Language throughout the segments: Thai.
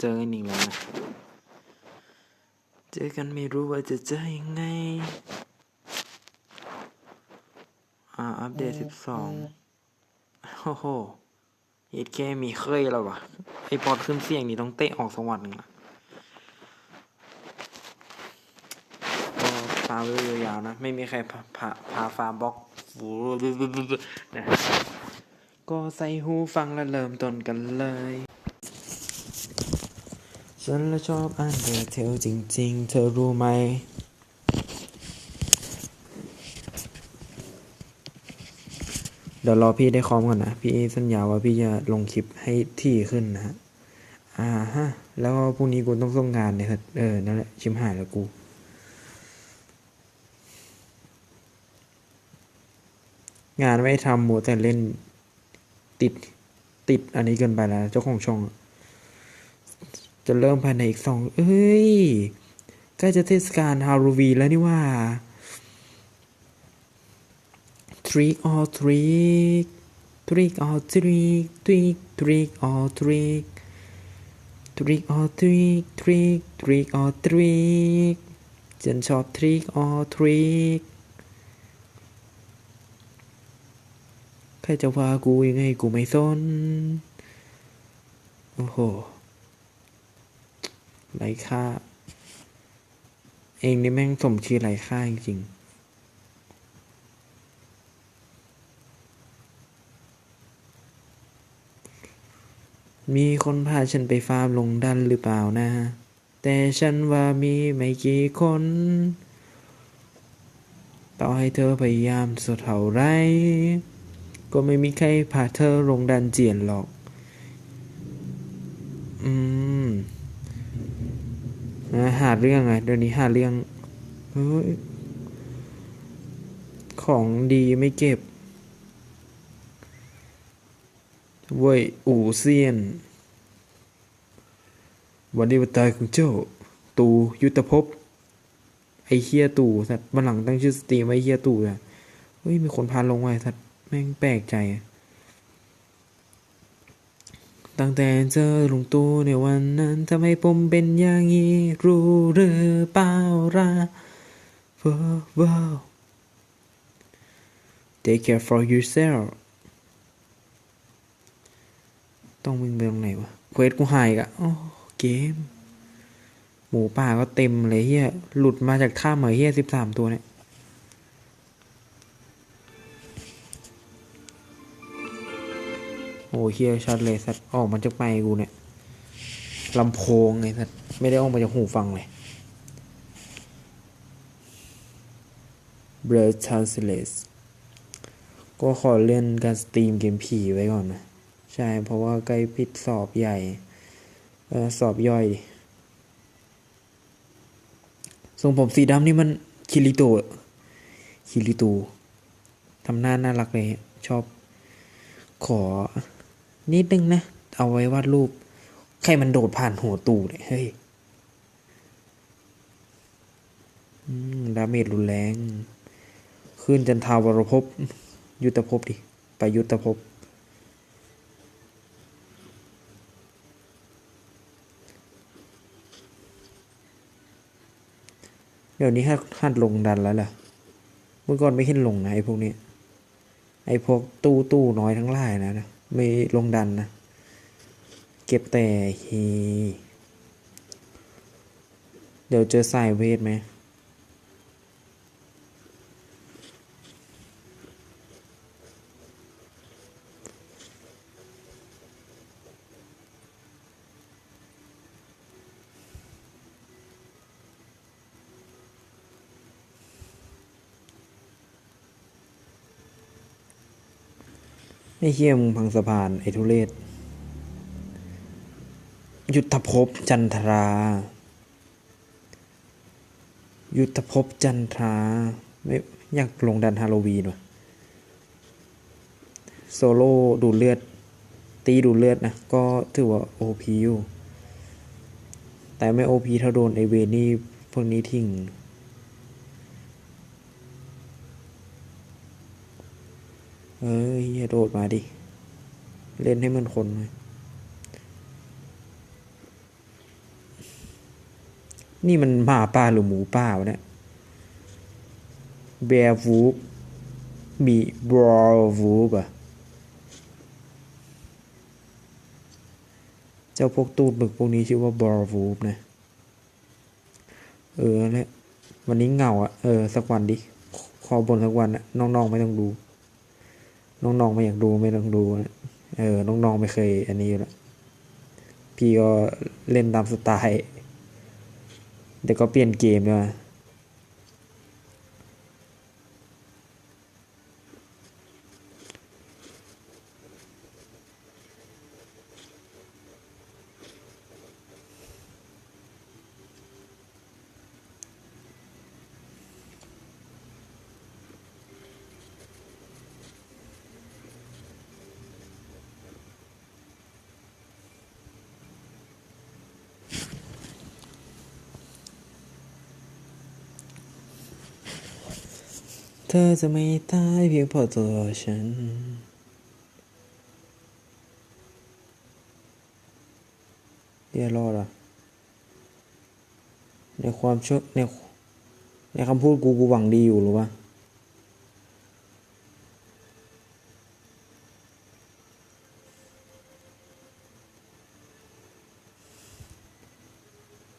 เจอกันอีกแล้วนะ เจอกันไม่รู้ว่าจะเจอยังไง อ่า อัปเดตสิบสองโอ้โหเอ็ดแค่มีเคยแล้ววะไอปอดขึ้นเสียงนี่ต้องเตะออกสวรรค์หนึ่งละก็ฟาร์มไว้ยาวๆนะ ไม่มีใครพาพาพาฟาร์มบล็อกนะ ก็ใส่หูฟังแล้วเริ่มต้นกันเลย ฉันละชอบอันเดอร์เทลจริง ๆ เธอรู้ไหม เดี๋ยวรอพี่ได้คอมก่อนนะ พี่สัญญาว่าพี่จะลงคลิปให้ที่ขึ้นนะ อ่าฮะ แล้วพรุ่งนี้กูต้องส่งงานเนี่ยเออ นั่นแหละ ชิมหายแล้วกู งานไม่ทำหมดแต่เล่นติดติดอันนี้เกินไปแล้ว เจ้าของช่องอะ จะเริ่มภายในอีกสองเอ้ยใกล้จะเทศกาลฮาโลวีนแล้วนี่ว่า trick or trick trick or trick trick trick or trick trick or trick trick trick or trick ฉันชอบ trick or trick ใครจะว่ากูยังไงกูไม่สนโอ้โห ไรค่า เองนี่แม่งสมชื่อไรค่าจริงๆมีคนพาฉันไปฟาร์มลงดันหรือเปล่านะ แต่ฉันว่ามีไม่กี่คน ต่อให้เธอพยายามสุดเท่าไร ก็ไม่มีใครพาเธอลงดันเจียนหรอก อืม นะหาเรื่องไงเดี๋ยวนี้หาเรื่องเฮ้ยของดีไม่เก็บเว้ยอู่เซียน วันนี้วันตายของเจ้า ตูยุทธภพ ไอเฮียตู่สัตว์บันหลังตั้งชื่อสตรีมไอเฮียตู่อะเฮ้ย มีคนพาลงไว้สัตว์แม่งแปลกใจอะ ตั้งแต่เจอลุงตู่ในวันนั้นทำให้ผมเป็นอย่างนี้รู้หรือเปล่าล่ะว้าว Take care for yourself ต้องวิ่งไปตรงไหนวะเควสกูหายกะโอ้เกม หมูป่าก็เต็มเลยเฮียหลุดมาจากถ้ำเหรอเฮียสิบสามตัวเนี่ย โอ้เฮียชัดเลยสัตว์ออกมาจากไมกูเนี่ยลำโพงไงสัตว์ไม่ได้ออกมาจากหูฟังเลย b l u r Translate ก็ขอเล่นการสตรีมเกมผีไว้ก่อนนะ ใช่เพราะว่าใกล้ปิดสอบใหญ่เออสอบย่อยทรงผมสีดำนี่มันคิริโตะคิริโตทำหน้าน่ารักเลย ชอบขอ นิดนึงนะ เอาไว้วาดรูป ใครมันโดดผ่านหัวตูเนี่ยเฮ้ยดาเมจรุนแรง ขึ้นจันทาวรภพ ยุทธภพดิ ไปยุทธภพ เดี๋ยวนี้หัดหัดลงดันแล้วล่ะ เมื่อก่อนไม่เห็นลงนะไอ้พวกนี้ ไอ้พวกตู้ตู้น้อยทั้งหลายนะนะ ไม่ลงดันนะ เก็บแต่เฮเดี๋ยวเจอสายเวทไหม ไอ้เฮียมึงพังสะพานไอ้ทุเรศยุทธภพจันทรา ยุทธภพจันทราไม่อยากลงดันฮาโลวีนว่ะโซโล่ดูเลือด ตีดูเลือดนะ ก็ถือว่าโอพีอยู่ แต่ไม่โอพีถ้าโดนไอเวนี่พวกนี้ทิ้ง เอ้ยอย่าโดดมาดิ เล่นให้มันคนหน่อยนี่มันหมาป่าหรือหมูป่าวะเนี่ยเบียร์วูฟมีบรอวูฟอะเจ้าพวกตูดหมึกพวกนี้ชื่อว่าบรอวูฟนะ เออเนี่ยวันนี้เหงาอะเออ สักวันดิ ขอบนสักวันอะน้องๆไม่ต้องดู น้องๆไม่อยากดูไม่ต้องดูนะเออน้องๆไม่เคย อันนี้อยู่แล้วพี่ก็เล่นตามสไตล์เดี๋ยวก็เปลี่ยนเกมด้วย เธอจะไม่ตายเพียงเพราะตัวฉัน เดี๋ยวรอดอะ ในความเชื่อในในคำพูดกูกูหวังดีอยู่หรือวะ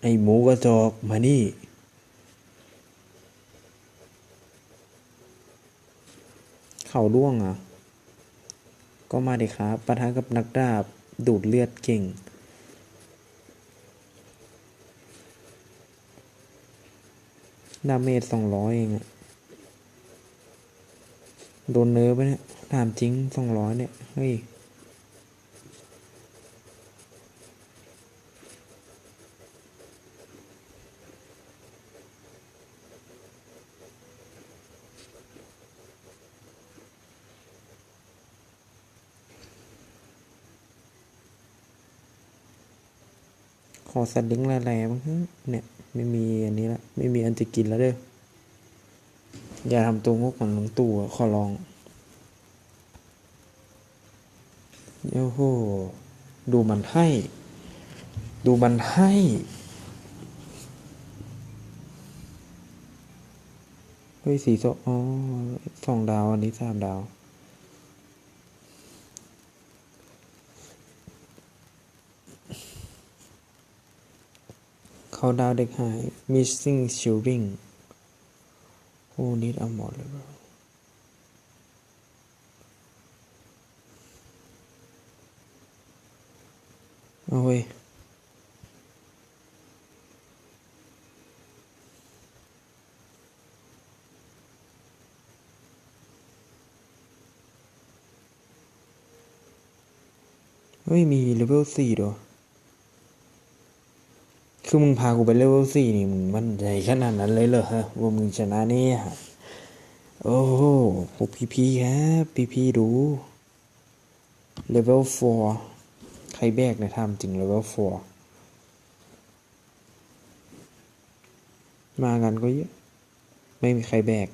ไอหมูกระจอกมานี่ เขาร่วงอะ ก็มาดิครับปะทะกับนักดาบดูดเลือดเก่ง ดาเมจสองร้อยเองอะโดนเนื้อไปเนี่ยถามจริงสองร้อยเนี่ย เฮ้ย ขอสัตว์เลี้ยงอะไรๆบ้งเนี่ย ไม่มีอันนี้ละ ไม่มีอันจะกินแล้วเด้อ อย่าทำตัวงกเหมือนหลวงตู่อะขอร้องโอ้โห ดูมันให้ ดูมันให้เฮ้ยสีส้มอ๋อสองดาว อันนี้สามดาว เขาดาวเด็กหาย missing shooting โอ้นิดเอาหมดเลยบเอาเว้ยเฮ้ย มีเลเวลสี่ด้วย คือมึงพากูไปเลเวลสี่นี่มึงมั่นใจขนาดนั้นเลยเหรอฮะว่ามึงชนะเนี่ย โอ้โหพวกพี่พี่ครับพี่พี่ดูเลเวล4ใครแบกในยทำจริงเลเวล4มากันก็เยอะ ไม่มีใครแบก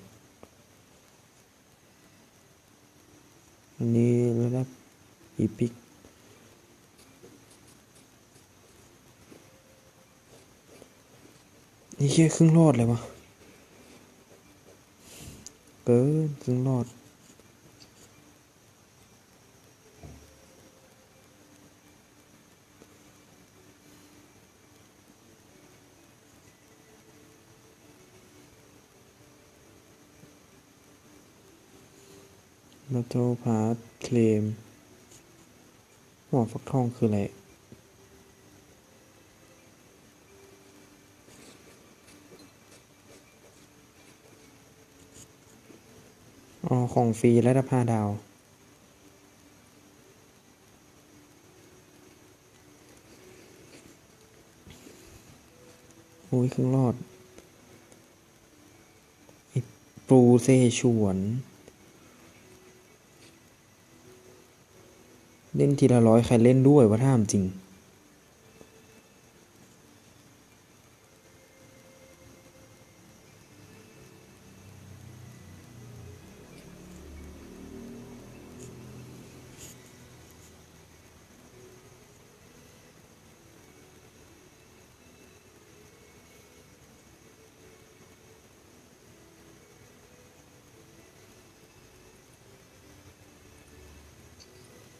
อันนี้ระดับอีพิก นี่แค่ครึ่งรอดเลยวะเกินครึ่งรอดมาโทพาร์ทเคลมหมอฟักทองคืออะไร อ๋อ ของฟรีและดับห้าดาว โอ้ยครึ่งรอดไอ้ปูเซฉวน เล่นทีละร้อยใครเล่นด้วยวะท่ามจริง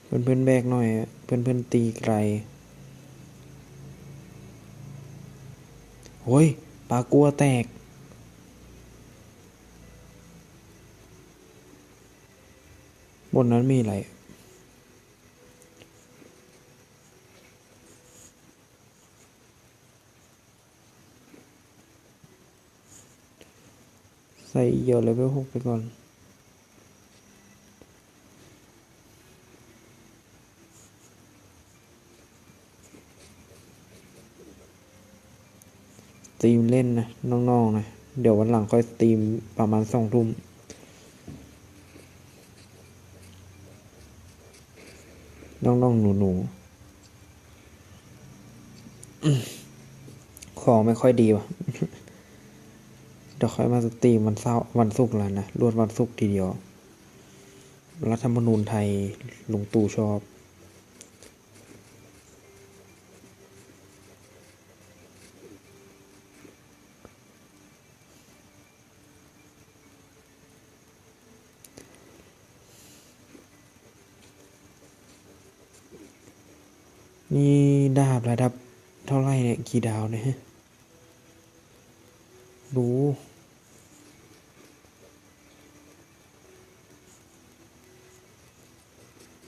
เพื่อนเพื่อนแบกหน่อย เพื่อนเพื่อนตีไกลโอ้ยปลากัวแตก บนนั้นมีอะไรใส่เยอะเลเวลหกไปก่อน สตรีมเล่นนะน้องๆนะเดี๋ยววันหลังค่อยสตรีมประมาณสองทุ่มน้องๆหนูๆอืมของไม่ค่อยดีวะเดี๋ยวค่อยมาสตรีมวันเสาร์วันศุกร์แล้วนะรวดวันศุกร์ทีเดียว รัฐธรรมนูญไทยลุงตู่ชอบ นี่ดาบระดับเท่าไหร่เนี่ย กี่ดาวเนี่ยฮะ รู้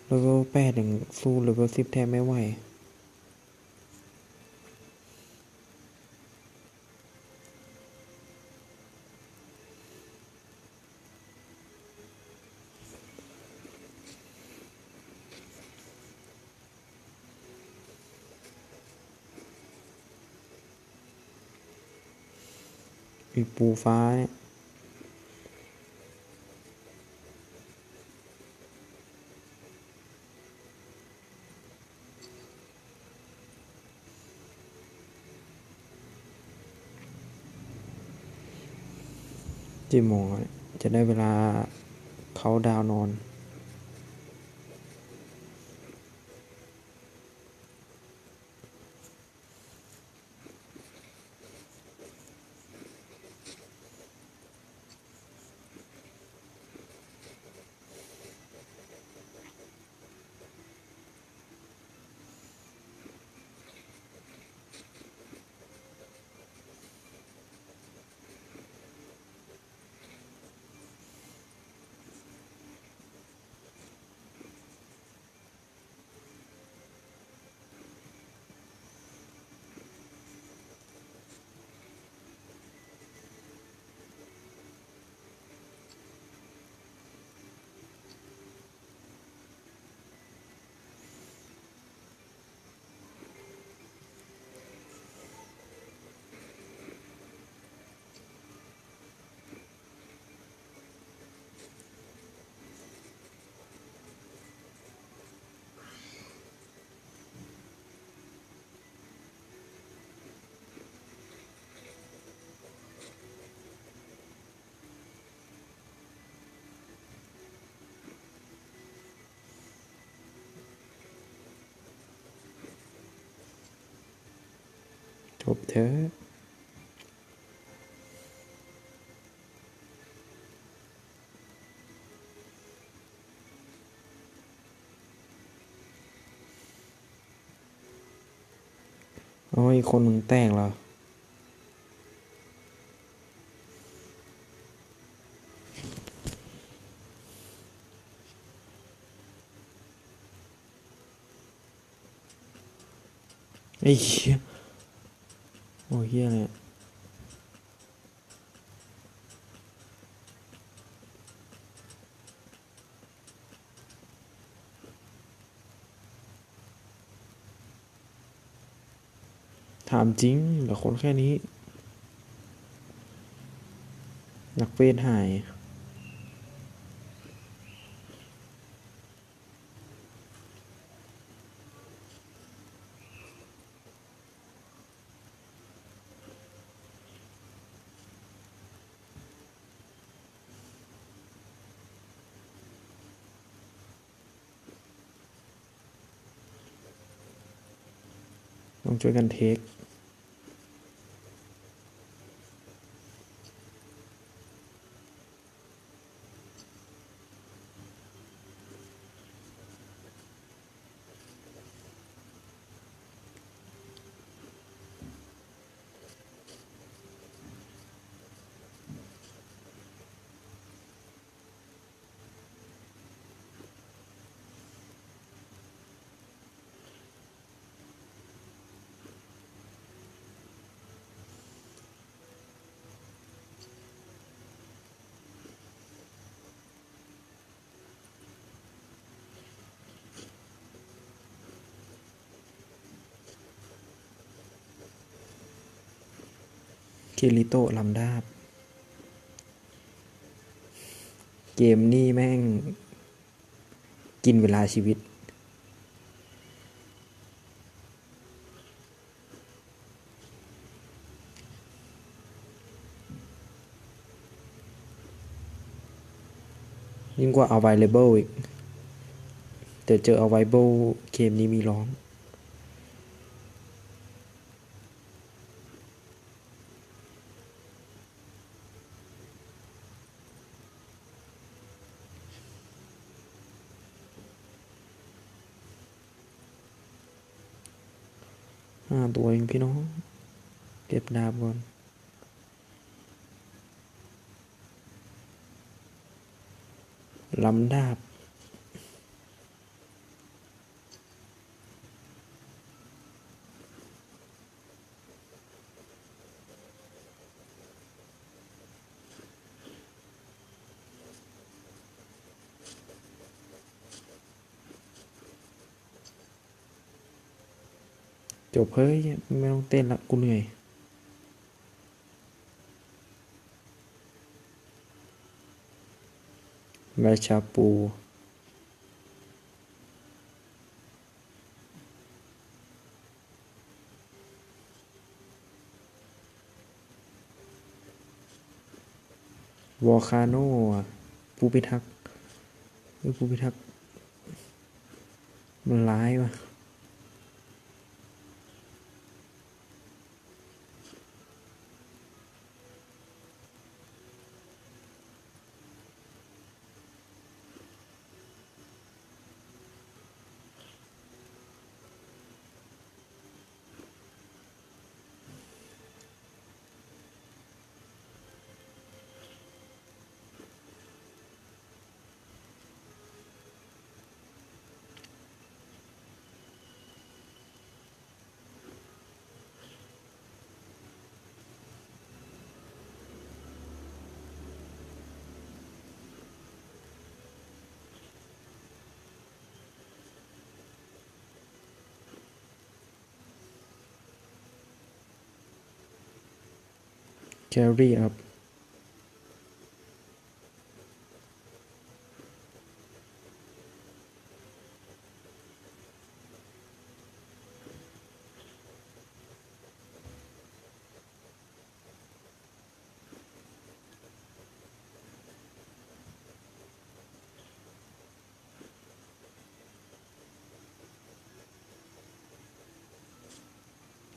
เลเวลแปดอย่งสู้เลเวลสิบแทบไม่ไหว มีปูฟ้าเนี่ยจิโมงจะได้เวลาเขาดาวนอน จบเถอะโอ้ยคนมึงแตกเหรอไอ้เหี้ย โอ้เฮียเลยถามจริงเหลือคนแค่นี้ นักเวทหาย ต้องช่วยกันเทค คิริโตลำดาบ เกมนี่แม่ง กินเวลาชีวิต ยิ่งกว่า available อีก แต่เจอ available เกมนี้มีร้อง ห้าตัวเองพี่น้อง เก็บดาบก่อน ลำดาบ บเฮ้ยไม่ต้องเต้นละกูเหนื่อยราชาปูวอคาโนอะผู้พิทักษ์ผู้พิทักษ์มันร้ายว่ะ แครี่อัพ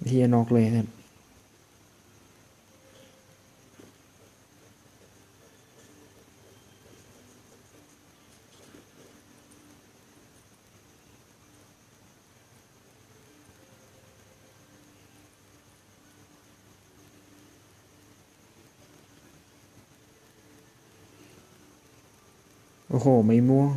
เฮียนอกเลยครับ โอ้โห ไม่ม่วง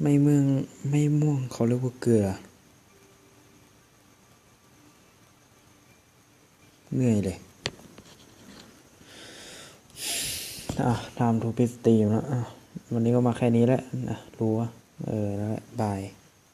ไม่เมืองไม่ม่วงเขาเรียกว่าเกลือ เหนื่อยเลย อะทำทูพิสตีมแล้วอะวันนี้ก็มาแค่นี้แหละนะรู้ว่า เออ แล้วแหละบาย